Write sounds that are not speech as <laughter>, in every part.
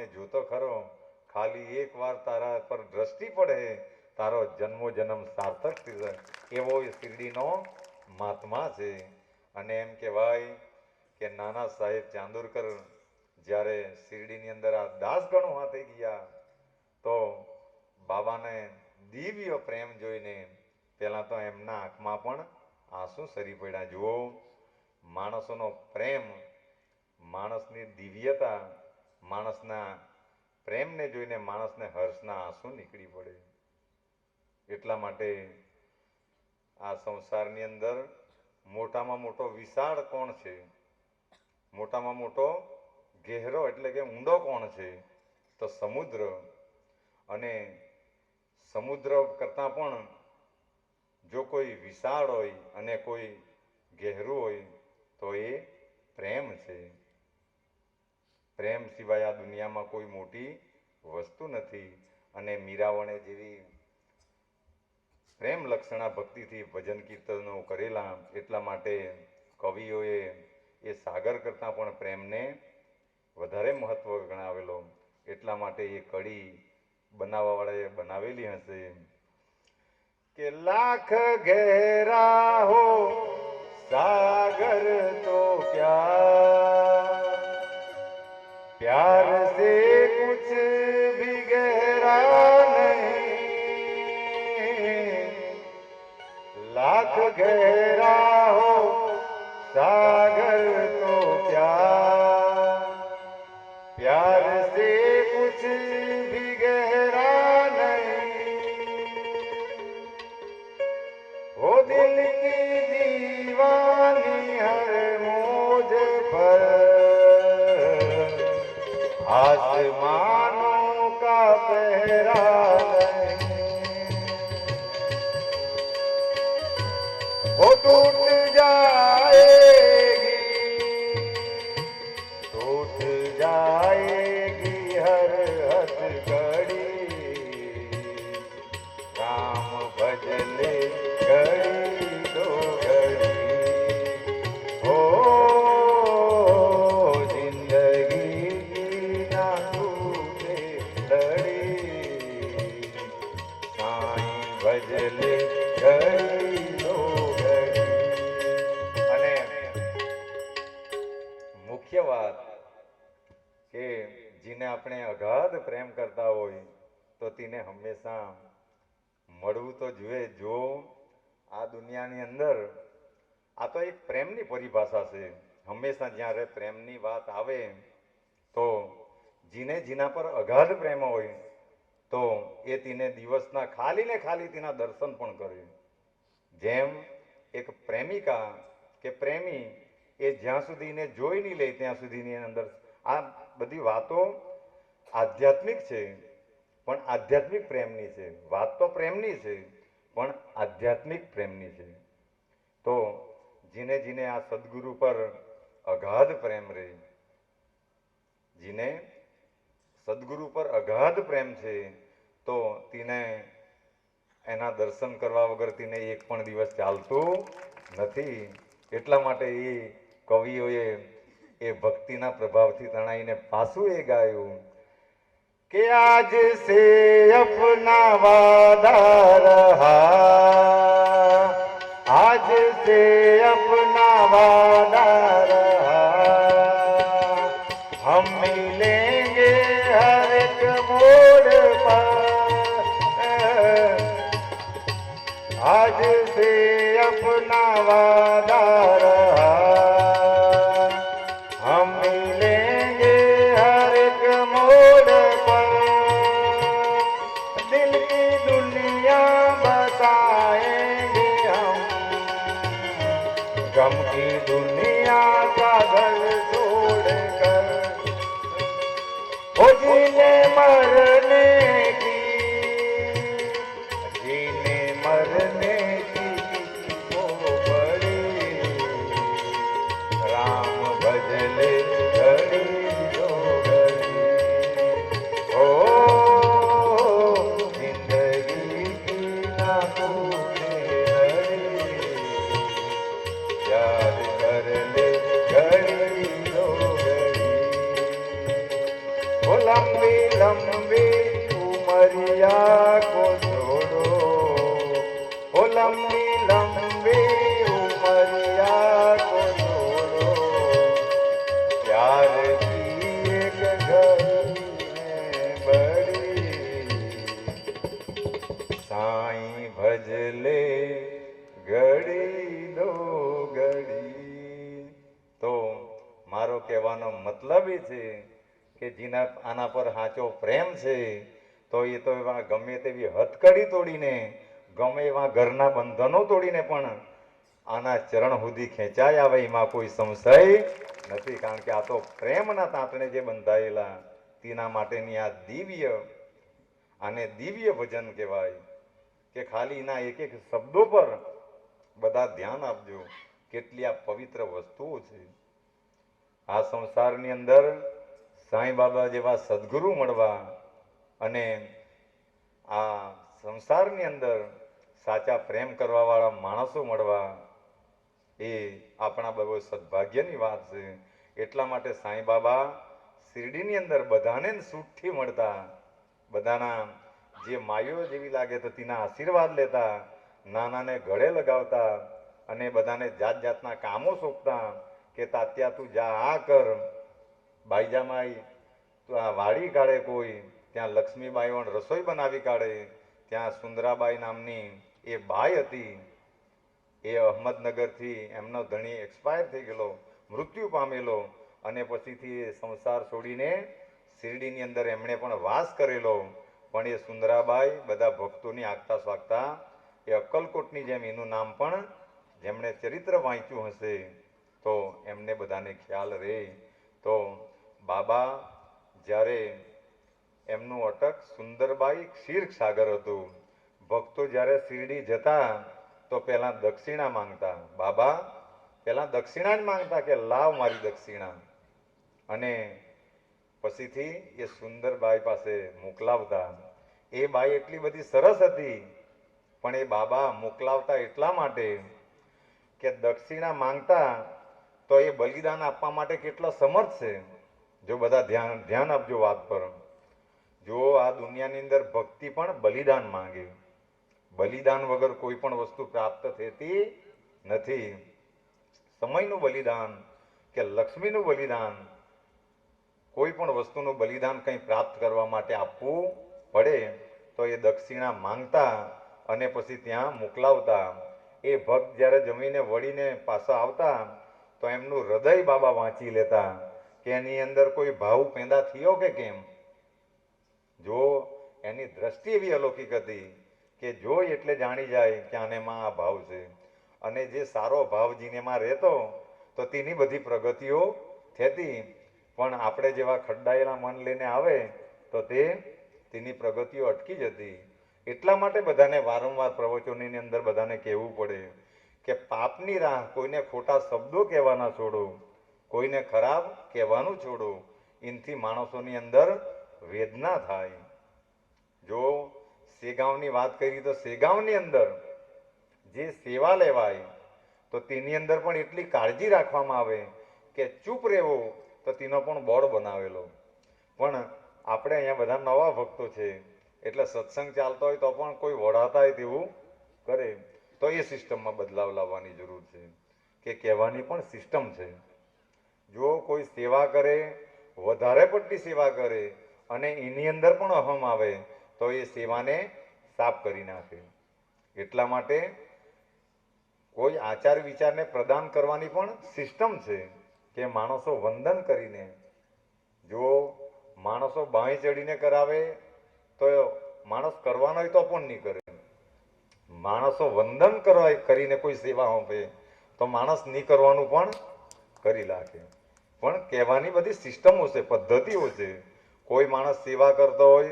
આવીને જોતો ખરો, ખાલી એકવાર તારા પર દ્રષ્ટિ પડે, તારો જન્મો જન્મ સાર્થક થઈ એવો એ શિરડીનો મહાત્મા છે. અને એમ કહેવાય કે નાના સાહેબ ચાંદુરકર જ્યારે શિરડીની અંદર આ દાસ ગણો હાથે ગયા, તો બાબાને દિવ્ય પ્રેમ જોઈને પહેલાં તો એમના આંખમાં પણ આંસુ સરી પડ્યા. જુઓ, માણસોનો પ્રેમ, માણસની દિવ્યતા માણસના પ્રેમને જોઈને માણસને હર્ષના આંસુ નીકળી પડે. એટલા માટે આ સંસારની અંદર મોટામાં મોટો વિશાળ કોણ છે? મોટામાં મોટો ગહેરો એટલે કે ઊંડો કોણ છે? તો સમુદ્ર. અને સમુદ્ર કરતાં પણ જો કોઈ વિશાળ હોય અને કોઈ ગહેરું હોય તો એ પ્રેમ છે. પ્રેમ સિવાય આ દુનિયામાં કોઈ મોટી વસ્તુ નથી. અને મીરાવણે જેવી પ્રેમ લક્ષણા ભક્તિથી ભજન કીર્તનો કરેલા એટલા માટે કવિઓએ એ સાગર કરતાં પણ પ્રેમને વધારે મહત્વ ગણાવેલો. એટલા માટે એ કડી બનાવવાવાળાએ બનાવેલી હશે. કે લાખ ઘેરા હો સાગર તો क्या प्यार से कुछ भी गहरा नहीं लाख गहरा हो सागर নতুন આ તો એક પ્રેમની પરિભાષા છે. હંમેશા જ્યારે પ્રેમની વાત આવે તો જીને જીના પર અગાધ પ્રેમ હોય તો એ તેને દિવસના ખાલી ને ખાલી તેના દર્શન પણ કરે. જેમ એક પ્રેમિકા કે પ્રેમી એ જ્યાં સુધી એને જોઈ નહીં લે ત્યાં સુધીની અંદર આ બધી વાતો આધ્યાત્મિક છે, પણ આધ્યાત્મિક પ્રેમની છે. વાત તો પ્રેમની છે, પણ આધ્યાત્મિક પ્રેમની છે. તો જીને જીને આ સદગુરુ પર અગાધ પ્રેમ રહે જીને સદગુરુ પર અગાધ પ્રેમ છે, તો તેને એના દર્શન કરવા વગર તેને એક પણ દિવસ ચાલતું નથી. એટલા માટે એ કવિઓએ એ ભક્તિના પ્રભાવથી તણાઈને પાછું એ ગાયું કે આજ સે અપના વાદા રહા આજ સે અપના વાદા કહેવાનો મતલબ એ છે કે જેના આના પર સાચો પ્રેમ છે, તો એ તો એવા ગમે તેવી હથકડી તોડીને, ગમે એવા ઘરના બંધનો તોડીને પણ આના ચરણ સુધી ખેંચાય આવે, એમાં કોઈ સંશય નથી. કારણ કે આ તો પ્રેમના તાંતણે જે બંધાયેલા, તેના માટેની આ દિવ્ય, આને દિવ્ય ભજન કહેવાય કે ખાલી એના એક એક શબ્દો પર બધા ધ્યાન આપજો, કેટલી આ પવિત્ર વસ્તુઓ છે. આ સંસારની અંદર સાંઈ બાબા જેવા સદગુરુ મળવા અને આ સંસારની અંદર સાચા પ્રેમ કરવાવાળા માણસો મળવા, એ આપણા બહુ સદભાગ્યની વાત છે. એટલા માટે સાંઈ બાબા શિરડીની અંદર બધાને સુખથી મળતા, બધાના જે માયો જેવી લાગે તો તેના આશીર્વાદ લેતા, નાનાને ગળે લગાવતા અને બધાને જાત જાતના કામો સોંપતા કે તાત્યા તું જા, આ કર. બાઈજામાઈ, તું આ વાડી કાઢે કોઈ. ત્યાં લક્ષ્મીબાઈ પણ રસોઈ બનાવી કાઢે. ત્યાં સુંદરાબાઈ નામની એ બાઈ હતી. એ અહમદનગરથી એમનો ધણી એક્સપાયર થઈ ગયેલો, મૃત્યુ પામેલો અને પછીથી એ સંસાર છોડીને શિરડીની અંદર એમણે પણ વાસ કરેલો. પણ એ સુંદરાબાઈ બધા ભક્તોની આગતા સ્વાગતા, એ અક્કલકોટની જેમ એનું નામ પણ જેમણે ચરિત્ર વાંચ્યું હશે. તો એમને બધાને ખ્યાલ રહે તો બાબા, જ્યારે એમનું અટક સુંદરબાઈ ક્ષીરસાગર હતું, ભક્તો જ્યારે શિરડી જતા, તો પહેલાં દક્ષિણા માંગતા. બાબા, પહેલાં દક્ષિણા જ માંગતા કે લાવ મારી દક્ષિણા. અને પછીથી એ સુંદરબાઈ પાસે મોકલાવતા. એ બાઈ એટલી બધી સરસ હતી, પણ એ બાબા મોકલાવતા એટલા માટે કે દક્ષિણા માંગતા તો એ બલિદાન આપવા માટે કેટલા સમર્થ છે? જો બધા ધ્યાન ધ્યાન આપજો વાત પર. જો આ દુનિયાની અંદર ભક્તિ પણ બલિદાન માંગે. બલિદાન વગર કોઈ પણ વસ્તુ પ્રાપ્ત થતી નથી. સમયનું બલિદાન કે લક્ષ્મીનું બલિદાન, કોઈ પણ વસ્તુનું બલિદાન કંઈ પ્રાપ્ત કરવા માટે આપવું પડે, તો એ દક્ષિણા માંગતા અને પછી ત્યાં મોકલાવતા. એ ભક્ત જ્યારે જમીને વળીને પાછા આવતા તો એમનું હૃદય બાબા વાંચી લેતા કે એની અંદર કોઈ ભાવ પેદા થયો કે કેમ? જો એની દ્રષ્ટિ એવી અલૌકિક હતી કે જોઈ એટલે જાણી જાય કે આને માં આ ભાવ છે. અને જે સારો ભાવ જીનેમાં રહેતો, તો તેની બધી પ્રગતિઓ થતી. પણ આપણે જેવા ખડડાયેલા મન લઈને આવે, તો તે તેની પ્રગતિઓ અટકી જતી. એટલા માટે બધાને વારંવાર પ્રવચનોની અંદર બધાને કહેવું પડે કે પાપની રાહ કોઈને ખોટા શબ્દો કહેવાના છોડો, કોઈને ખરાબ કહેવાનું છોડો એનથી માણસોની અંદર વેદના થાય. જો સેગાંવની વાત કરી તો સેગાંવની અંદર જે સેવા લેવાય, તો તેની અંદર પણ એટલી કાળજી રાખવામાં આવે કે ચૂપ રહેવો તો તેનો પણ બોર્ડ બનાવેલો. પણ આપણે અહીંયા બધા નવા ભક્તો છે, એટલે સત્સંગ ચાલતો હોય તો પણ કોઈ વડાતા હોય તેવું કરે. તો એ સિસ્ટમમાં બદલાવ લાવવાની જરૂર છે. કે કહેવાની પણ સિસ્ટમ છે. જો કોઈ સેવા કરે, વધારે પડતી સેવા કરે અને એની અંદર પણ અહમ આવે, તો એ સેવાને સાફ કરી નાખે. એટલા માટે કોઈ આચાર વિચારને પ્રદાન કરવાની પણ સિસ્ટમ છે કે માણસો વંદન કરીને, જો માણસો બાંય ચડીને કરાવે, તો માણસ કરવાનો હોય તો પણ નહીં કરે. માણસો વંદન કરવા કરીને કોઈ સેવા આપે તો માણસ નહીં કરવાનું પણ કરી નાખે. પણ કહેવાની બધી સિસ્ટમો છે, પદ્ધતિઓ છે. કોઈ માણસ સેવા કરતો હોય,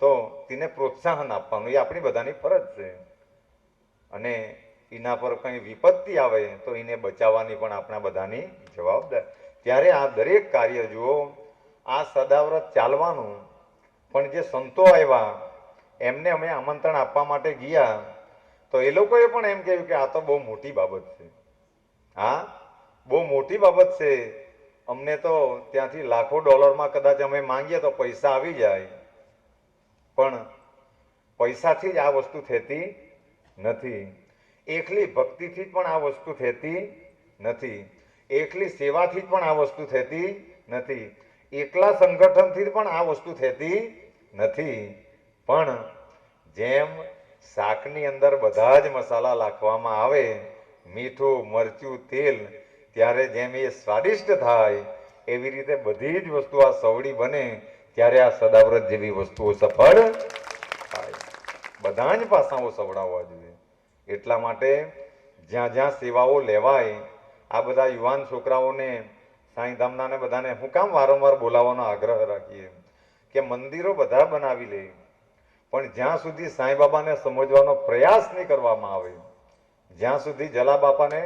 તો તેને પ્રોત્સાહન આપવાનું, એ આપણી બધાની ફરજ છે. અને એના પર કંઈ વિપત્તિ આવે, તો એને બચાવવાની પણ આપણા બધાની જવાબદાર. ત્યારે આ દરેક કાર્ય જુઓ, આ સદાવ્રત ચાલવાનું. પણ જે સંતો આવ્યા, એમને અમે આમંત્રણ આપવા માટે ગયા તો એ લોકોએ પણ એમ કહ્યું કે આ તો બહુ મોટી બાબત છે. હા, બહુ મોટી બાબત છે. અમને તો ત્યાંથી લાખો ડોલરમાં કદાચ અમે માંગીએ તો પૈસા આવી જાય. પણ પૈસાથી જ આ વસ્તુ થતી નથી. એકલી ભક્તિથી જ પણ આ વસ્તુ થતી નથી. એકલી સેવાથી જ પણ આ વસ્તુ થતી નથી. એકલા સંગઠનથી પણ આ વસ્તુ થતી નથી. પણ જેમ શાકની અંદર બધા જ મસાલા નાખવામાં આવે, મીઠું, મરચું, તેલ, ત્યારે જેમ એ સ્વાદિષ્ટ થાય, એવી રીતે બધી જ વસ્તુ આ સવડી બને, ત્યારે આ સદાવ્રત જેવી વસ્તુઓ સફળ થાય. બધા જ પાસાઓ સવડાવવા જોઈએ. એટલા માટે જ્યાં જ્યાં સેવાઓ લેવાય, આ બધા યુવાન છોકરાઓને સાંઈધામનાને બધાને હું કામ વારંવાર બોલાવવાનો આગ્રહ રાખીએ કે મંદિરો બધા બનાવી લે. પણ જ્યાં સુધી સાંઈ બાબાને સમજવાનો પ્રયાસ નહીં કરવામાં આવે, જ્યાં સુધી જલા બાપાને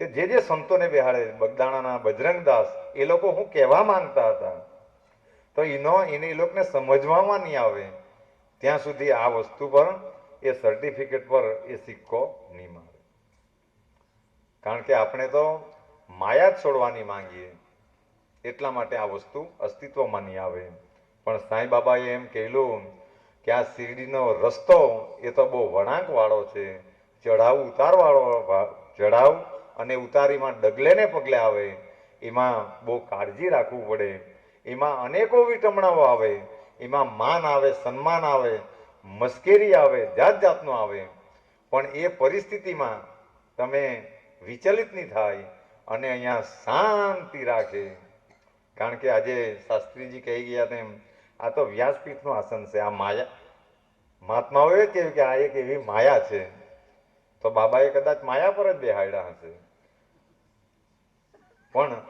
કે જે જે સંતોને બેહાડે, બગદાણાના બજરંગદાસ એ લોકો હું કહેવા માંગતા હતા, તો એનો એને એ લોકોને સમજવામાં નહીં આવે, ત્યાં સુધી આ વસ્તુ પર એ સર્ટિફિકેટ પર એ સિક્કો નહીં મારે. કારણ કે આપણે તો માયા જ છોડવાની માંગીએ, એટલા માટે આ વસ્તુ અસ્તિત્વમાં નહીં આવે. પણ સાંઈ બાબાએ એમ કહેલું કે આ શિરડીનો રસ્તો એ તો બહુ વળાંકવાળો છે. ચઢાવ, ઉતારવાળો ચઢાવ અને ઉતારીમાં ડગલે ને પગલે આવે, એમાં બહુ કાળજી રાખવું પડે. એમાં અનેકો વિટમણાઓ આવે, એમાં માન આવે, સન્માન આવે, મસ્કેરી આવે જાત જાતનું આવે. પણ એ પરિસ્થિતિમાં તમે વિચલિત નહીં થાય અને અહીંયા શાંતિ રાખે. કારણ કે આજે શાસ્ત્રીજી કહી ગયા તેમ, આ તો વ્યાસપીઠનું આસન છે, આ માયા મહાત્માઓએ કહ્યું કે આ એક એવી માયા છે. તો બાબાએ કદાચ માયા પર જ બેહાડ્યા હશે. પણ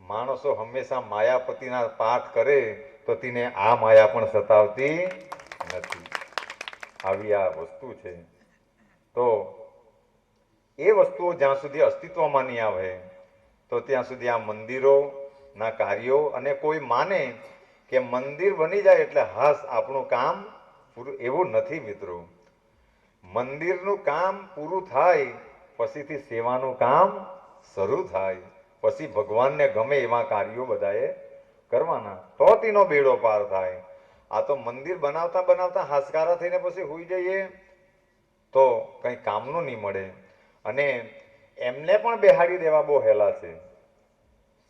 માણસો હંમેશા માયાપતિના પાઠ કરે તો તેને આ માયા પણ સતાવતી નથી. આવી આ વસ્તુ છે. તો એ વસ્તુઓ જ્યાં સુધી અસ્તિત્વમાં નહીં આવે, તો ત્યાં સુધી આ મંદિરોના કાર્યો અને કોઈ માને કે મંદિર બની જાય એટલે હાસ આપણું કામ પૂરું, એવું નથી મિત્રો. મંદિરનું કામ પૂરું થાય, પછીથી સેવાનું કામ શરૂ થાય. પછી ભગવાનને ગમે એવા કાર્યો બધાએ કરવાના. તો તેનો બેડો પાર થાય. આ તો મંદિર બનાવતા બનાવતા હાશકારા થઈને પછી હોઈ જઈએ, તો કંઈ કામનું નહીં મળે. અને એમને પણ બેહાડી દેવા બહુ હેલા છે.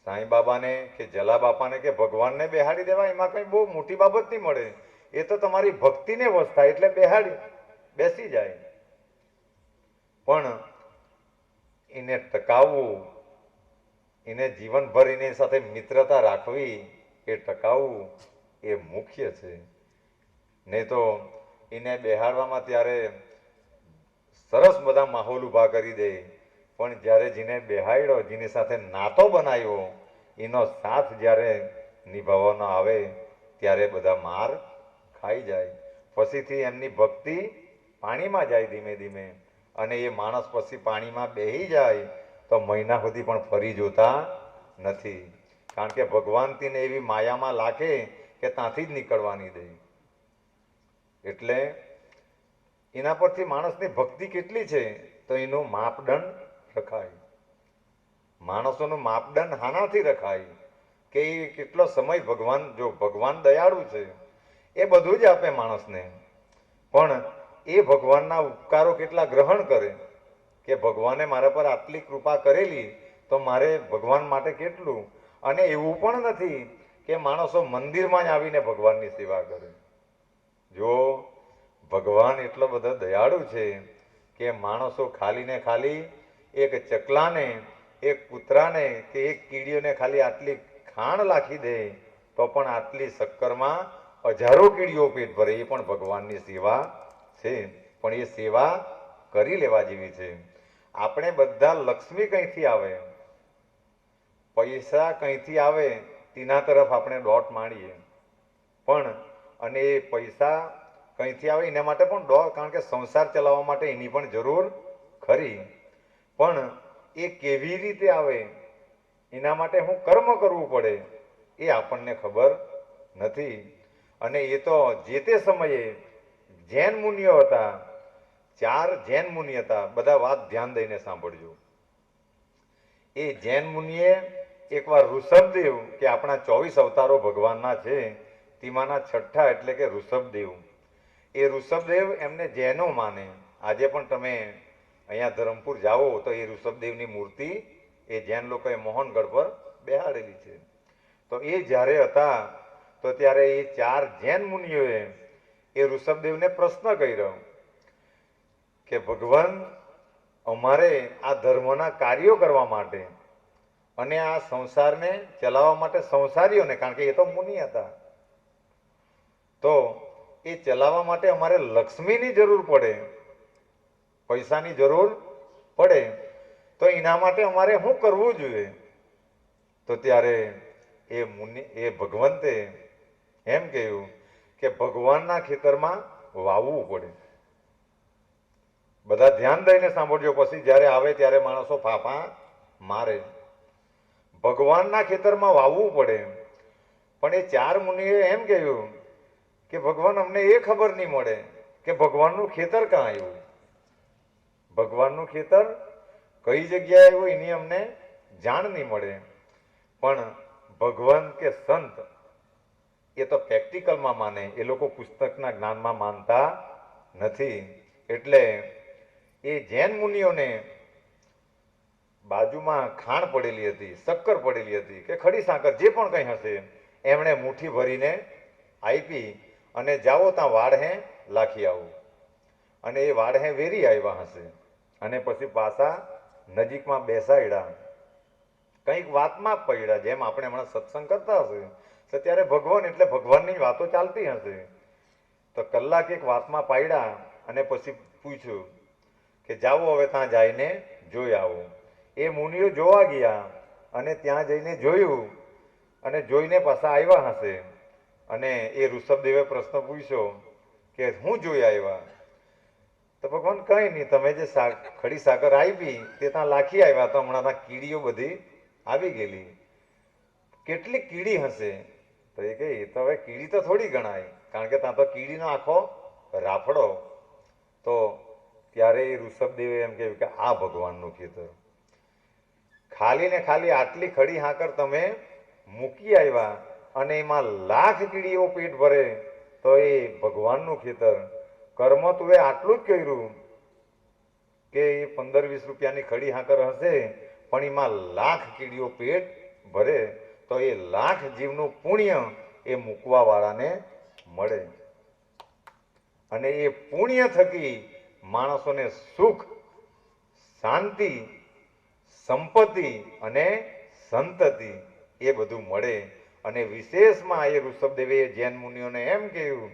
સાંઈ બાબાને કે જલા બાપાને કે ભગવાનને બેહાડી દેવા એમાં કંઈ બહુ મોટી બાબત નહીં મળે. એ તો તમારી ભક્તિને વશ થાય એટલે બેહાડી, બેસી જાય. પણ એને ટકાવવું, એને જીવનભર એની સાથે મિત્રતા રાખવી, એ ટકાવવું એ મુખ્ય છે. નહીં તો એને બેહાડવામાં ત્યારે સરસ બધા માહોલ ઊભા કરી દે. પણ જ્યારે જેને બેહાડ્યો જેની સાથે નાતો બનાવ્યો, એનો સાથ જ્યારે નિભાવવાનો આવે, ત્યારે બધા માર ખાઈ જાય. પછીથી એમની ભક્તિ પાણીમાં જાય ધીમે ધીમે. અને એ માણસ પછી પાણીમાં બેહી જાય તો મહિના સુધી પણ ફરી જોતા નથી. કારણ કે ભગવાન તેને એવી માયામાં લાગે કે ત્યાંથી જ નીકળવાની દે. એટલે એના પરથી માણસની ભક્તિ કેટલી છે તો એનું માપદંડ રખાય. માણસોનું માપદંડ હાનાથી રખાય કે એ કેટલો સમય ભગવાન, જો ભગવાન દયાળુ છે એ બધું જ આપે માણસને. પણ એ ભગવાનના ઉપકારો કેટલા ગ્રહણ કરે કે ભગવાને મારા પર આટલી કૃપા કરેલી તો મારે ભગવાન માટે કેટલું? અને એવું પણ નથી કે માણસો મંદિરમાં જ આવીને ભગવાનની સેવા કરે. જો ભગવાન એટલો બધો દયાળુ છે કે માણસો ખાલી ને ખાલી એક ચકલાને, એક કૂતરાને કે એક કીડીઓને ખાલી આટલી ખાણ લાખી દે, તો પણ આટલી શક્કરમાં હજારો કીડીઓ પેટ ભરે, એ પણ ભગવાનની સેવા છે. પણ એ સેવા કરી લેવા જેવી છે. આપણે બધા લક્ષ્મી કંઈથી આવે? પૈસા કંઈથી આવે? તેના તરફ આપણે દોટ માંડીએ પણ, અને એ પૈસા કંઈથી આવે એના માટે પણ દોડ કારણ કે સંસાર ચલાવવા માટે એની પણ જરૂર ખરી. પણ, એ કેવી રીતે આવે? એના માટે હું કર્મ કરવું પડે, એ આપણને ખબર નથી. અને એ તો જે તે સમયે જૈન મુનિઓ હતા, ચાર જૈન મુનિ હતા, બધા વાત ધ્યાન દઈને સાંભળજો. એ જૈન મુનિએ એકવાર ઋષભદેવ, કે આપણા ચોવીસ અવતારો ભગવાનના છે, તેમાંના છઠ્ઠા એટલે કે ઋષભદેવ. એ ઋષભદેવ એમને જૈનો માને. આજે પણ તમે અહીંયા ધરમપુર જાઓ તો એ ઋષભદેવની મૂર્તિ એ જૈન લોકોએ મોહનગઢ પર બેહાડેલી છે. તો એ જ્યારે હતા તો ત્યારે એ ચાર જૈન મુનિઓએ એ ઋષભદેવને પ્રશ્ન કર્યો કે, ભગવાન, અમારે આ ધર્મના કાર્યો કરવા માટે અને આ સંસારને ચલાવવા માટે સંસારીઓને, કારણ કે એ તો મુનિ હતા, તો એ ચલાવવા માટે અમારે લક્ષ્મીની જરૂર પડે, પૈસાની જરૂર પડે, તો એના માટે અમારે શું કરવું જોઈએ? તો ત્યારે એ મુનિ, એ ભગવંતે એમ કહ્યું કે ભગવાનના ખેતરમાં વાવવું પડે. બધા ધ્યાન દઈને સાંભળજો. પછી જ્યારે આવે ત્યારે માણસો ફાફા મારે. ભગવાનના ખેતરમાં વાવવું પડે. પણ એ ચાર મુનિએ એમ કહ્યું કે ભગવાન, અમને એ ખબર નહીં મળે કે ભગવાનનું ખેતર ક્યાં આવ્યું. ભગવાનનું ખેતર કઈ જગ્યાએ આવ્યું એની અમને જાણ નહીં મળે. પણ ભગવાન કે સંત એ તો પ્રેક્ટિકલમાં માને, એ લોકો પુસ્તકના જ્ઞાનમાં માનતા નથી. એટલે એ જૈન મુનિઓને બાજુમાં ખાણ પડેલી હતી, શક્કર પડેલી હતી કે ખડી સાંકર જે પણ કંઈ હશે, એમણે મુઠ્ઠી ભરીને આપી અને જાઓ ત્યાં વાડહે લાખી આવું. અને એ વાડહે વેરી આવ્યા હશે. અને પછી પાછા નજીકમાં બેસાડ્યા. કંઈક વાતમાં પડ્યા, જેમ આપણે હમણાં સત્સંગ કરતા હશે. ત્યારે ભગવાન એટલે ભગવાનની વાતો ચાલતી હશે. તો કલાક એક વાતમાં પાડ્યા અને પછી પૂછ્યું કે જાઓ હવે ત્યાં જઈને જોઈ આવો. એ મુનિઓ જોવા ગયા અને ત્યાં જઈને જોયું અને જોઈને પાછા આવ્યા હશે. અને એ ઋષભદેવે પ્રશ્ન પૂછ્યો કે હું જોઈ આવ્યા? તો ભગવાન કંઈ નહીં, તમે જે ખડી સાકર આવી તે ત્યાં લાખી આવ્યા. તો હમણાં ત્યાં કીડીઓ બધી આવી ગયેલી. કેટલી કીડી હશે? તો એ કહે, "એ તો હવે કીડી તો થોડી ગણાય, કારણ કે ત્યાં તો કીડીનો આખો રાફડો. તો ત્યારે એ ઋષભદેવે એમ કહ્યું કે, આ ભગવાનનું ખેતર. ખાલી ને ખાલી આટલી ખડી હાકર તમે મૂકી આવ્યા અને એમાં લાખ કીડીઓ પેટ ભરે, તો એ ભગવાનનું ખેતર. કર્મ તું એ આટલું જ કર્યું કે એ પંદર વીસ રૂપિયાની ખડી હાકર હશે, પણ એમાં લાખ કીડીઓ પેટ ભરે. તો એ લાખ જીવનું પુણ્ય એ મૂકવા વાળાને મળે. અને એ પુણ્ય થકી માણસોને સુખ, શાંતિ, સંપત્તિ અને સંતતિ એ બધું મળે. અને વિશેષમાં એ ઋષભદેવે જૈન મુનિઓને એમ કહ્યું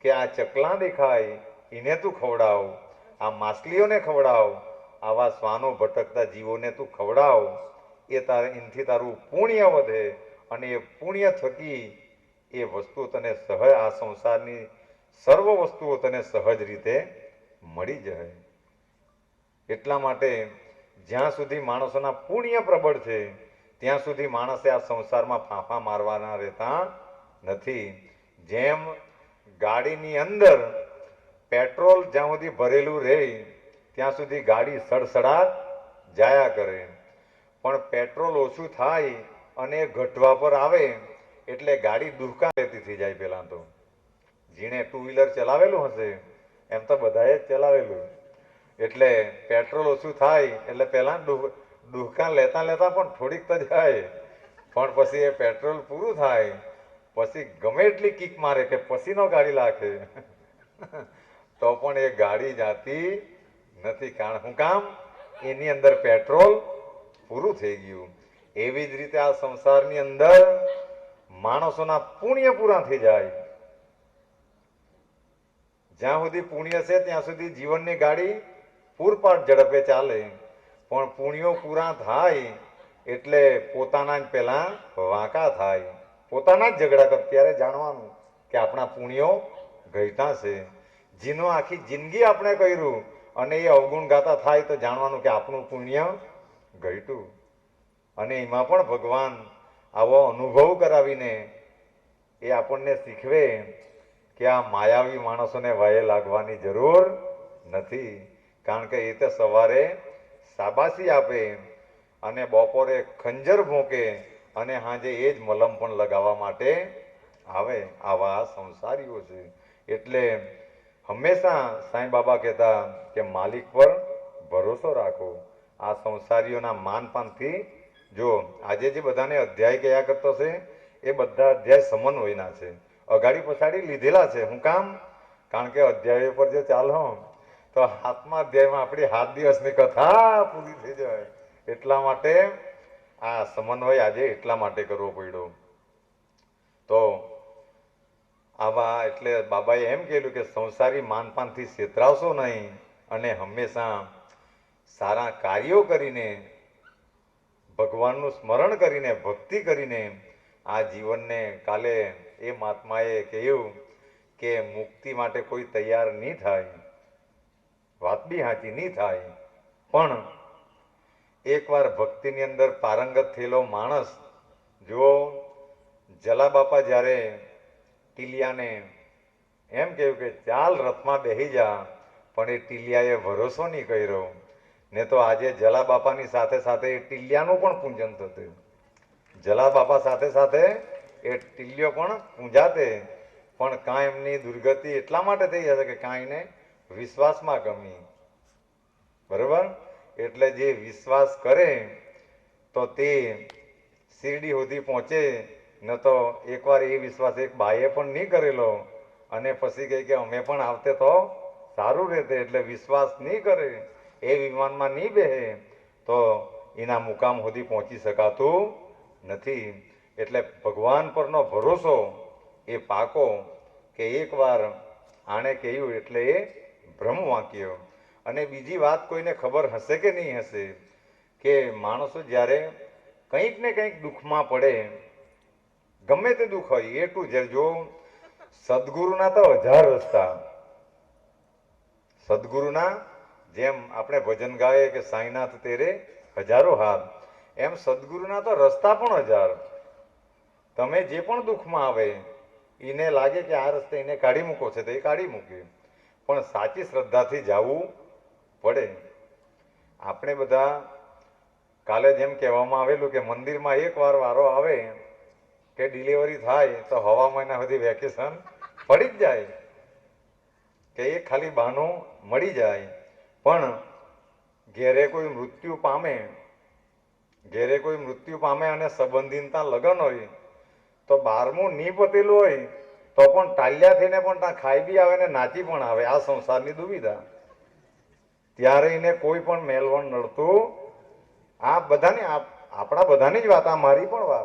કે આ ચકલા દેખાય એને તું ખવડાવ, આ માછલીઓને ખવડાવ, આવા શ્વાનો ભટકતા જીવોને તું ખવડાવ. એ તારે એનાથી તારું પુણ્ય વધે અને એ પુણ્ય થકી એ વસ્તુ તને સહજ, આ સંસારની સર્વ વસ્તુઓ તને સહજ રીતે મળી જાય. એટલા માટે જ્યાં સુધી માણસોના પુણ્ય પ્રબળ છે, ત્યાં સુધી માણસે આ સંસારમાં ફાંફા મારવાના રહેતા નથી. જેમ ગાડીની અંદર પેટ્રોલ જ્યાં સુધી ભરેલું રહે, ત્યાં સુધી ગાડી સડસડાટ જાયા કરે. પણ પેટ્રોલ ઓછું થાય અને ઘટવા પર આવે, એટલે ગાડી દુહકા લેતી થઈ જાય પહેલાં તો. જીણે ટુ વ્હીલર ચલાવેલું હશે, એમ તો બધાએ જ ચલાવેલું. એટલે પેટ્રોલ ઓછું થાય, એટલે પહેલા દુહકા લેતા લેતા પણ થોડીક તો જાય. પણ પછી એ પેટ્રોલ પૂરું થાય, પછી ગમે એટલી કિક મારે કે પસીનો ગાડી લાખે. <laughs> તો પણ એ ગાડી જાતી નથી. કારણ શું કામ? એની અંદર પેટ્રોલ પૂરું થઈ ગયું. એવી જ રીતે આ સંસારની અંદર માણસોના પુણ્ય પૂરા થઈ જાય. જ્યાં સુધી પુણ્ય છે, ત્યાં સુધી જીવનની ગાડી પૂરપાટ ઝડપે ચાલે. પણ પુણ્યો પૂરા થાય એટલે પોતાના જ પહેલા વાંકા થાય. પોતાના જ ઝઘડા કર. ત્યારે જાણવાનું કે આપણા પુણ્યો ગયતા છે. જેનો આખી જિંદગી આપણે કર્યું અને એ અવગુણ ગાતા થાય તો જાણવાનું કે આપણું પુણ્ય ઘટ્યું અને એમાં પણ ભગવાન આવો અનુભવ કરાવીને એ આપણને શીખવે કે આ માયાવી માણસોને વાયે લાગવાની જરૂર નથી. કારણ કે એ તો સવારે શાબાશી આપે અને બપોરે ખંજર ભોંકે અને હાજે એ જ મલમ પણ લગાવવા માટે આવે આવા સંસારીઓ છે. એટલે હંમેશા સાંઈ બાબા કહેતા કે માલિક પર ભરોસો રાખો. આ સંસારીઓના માનપાનથી જો આજે જે બધાને અધ્યાય કયા કરતો છે, એ બધા અધ્યાય સમન્વયના છે. અગાડી પછાડી લીધેલા છે. હું કામ? કારણ કે અધ્યાય પર જો ચાલો, તો હાથમાં અધ્યાયમાં આપણી હાથ દિવસની કથા પૂરી થઈ જાય. એટલા માટે આ સમન્વય આજે એટલા માટે કરવો પડ્યો. તો આવા એટલે બાબાએ એમ કહેલું કે સંસારી માનપાનથી છેતરાવશો નહીં અને હંમેશા સારા કાર્યો કરીને, ભગવાનનું સ્મરણ કરીને, ભક્તિ કરીને આ જીવનને કાલે એ મહાત્માએ કહ્યું કે મુક્તિ માટે કોઈ તૈયાર નહીં થાય, વાત બી સાચી નહીં થાય. પણ એકવાર ભક્તિની અંદર પારંગત થયેલો માણસ જો જલા બાપા જ્યારે ટીલિયાને એમ કહ્યું કે ચાલ રથમાં બેહી જા, પણ એ ટીલિયાએ ભરોસો નહીં કર્યો. ને તો આજે જલા બાપાની સાથે સાથે એ ટીલિયાનું પણ પૂજન થતું જલા બાપા સાથે સાથે એ ટીલિયો પણ પૂંજાતે. પણ કાંઈ એમની દુર્ગતિ એટલા માટે થઈ જશે કે કાંઈ એને વિશ્વાસમાં કમી. બરાબર? એટલે જે વિશ્વાસ કરે, તો તે શિરડી સુધી પહોંચે, ન તો એકવાર એ વિશ્વાસ એક બાઈએ પણ નહીં કરેલો, અને પછી કહે કે અમે પણ આવતે તો સારું રહેતે, એટલે વિશ્વાસ નહીં કરે. એ વિમાનમાં નહીં બેહે, તો એના મુકામ સુધી પહોંચી શકાતું નથી. એટલે ભગવાન પરનો ભરોસો એ પાકો કે એકવાર આણે કહ્યું એટલે એ ભ્રમ વાંક્યો. અને બીજી વાત કોઈને ખબર હશે કે નહીં હશે કે માણસો જ્યારે કંઈક ને કંઈક દુઃખમાં પડે, ગમે તે દુઃખ હોય, એ ટુ ઝેડ જો સદગુરુના તો હજાર રસ્તા. સદગુરુના જેમ આપણે ભજન ગાઈએ કે સાંઈનાથ તેરે હજારો હાથ એમ સદગુરુના તો રસ્તા પણ હજાર. તમે જે પણ દુઃખમાં આવે એને લાગે કે આ રસ્તે એને કાઢી મૂકો છે, તો એ કાઢી મૂકે. પણ સાચી શ્રદ્ધાથી જવું પડે. આપણે બધા કાલે જેમ કહેવામાં આવેલું કે મંદિરમાં એક વાર વારો આવે કે ડિલિવરી થાય, તો હવા મહિના સુધી વેકેશન પડી જ જાય. કે એ ખાલી બહાનું મળી જાય. પણ ઘેરે કોઈ મૃત્યુ પામે, ઘેરે કોઈ મૃત્યુ પામે અને સંબંધીનતા લગ્ન હોય, તો બારમું ની પતેલું હોય, તો પણ ટાલ્યા થઈને પણ ત્યાં ખાઈ બી આવે ને નાચી પણ આવે, આ સંસારની દુવિધા. ત્યારે એને કોઈ પણ મેલવણ નડતું. આ બધાની આપણા બધાની જ વાત, આ મારી પણ વાત.